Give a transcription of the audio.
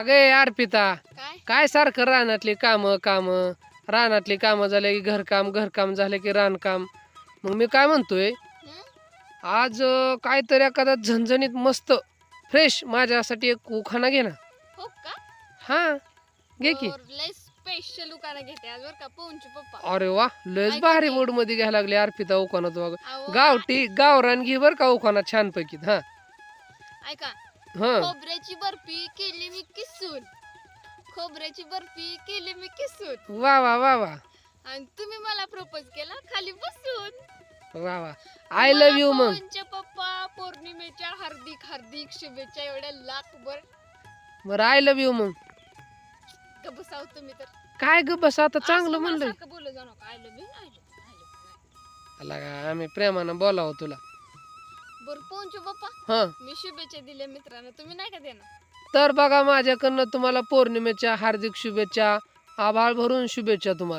अगे अर्पिता काय? काय सारखं रानातली कामं कामं? रानातली कामं झाले की घरकाम घरकाम झाले की रानकाम. मग मी काय म्हणतोय? आज अं, काहीतरी एखादा झणझणीत मस्त फ्रेश माझ्यासाठी एक उखाणा घे ना. हो का? हा घे की. लय स्पेशल उकाना घेते आज बर का पोहूनचे पप्पा. अरे वा लयच काय भारी? मूडमध्ये घ्यायला लागले अर्पिता उखाणात बघ. अहो, गावठी गावरान घे बर का उखाणा छानपैकी हा. ऐका हा. खोबऱ्याची बर्फी केली मी किसून. खोबऱ्याची बर्फी केली मी किसून. वा वा वा वा. आणि तुम्ही मला प्रपोज केला खाली बसून. वा वा. आय लव्ह यू मग पप्पा पौर्णिमेच्या हार्दिक हार्दिक शुभेच्छा एवढ्या लाख बर बरं आय लव्ह यू मग बसाव तुम्ही तर. काय ग बस आता चांगलं माझ्यासारखं बोलू जाऊ नका. I love you I love आला का? आम्ही प्रेमानं बोलावं तुला. बरं पोहूनचे पप्पा हा. मी शुभेच्छा दिल्या मित्रांना. तुम्ही नाही का देणार? तर बघा माझ्याकडनं तुम्हाला पौर्णिमेच्या हार्दिक शुभेच्छा आभाळ भरून शुभेच्छा तुम्हाला.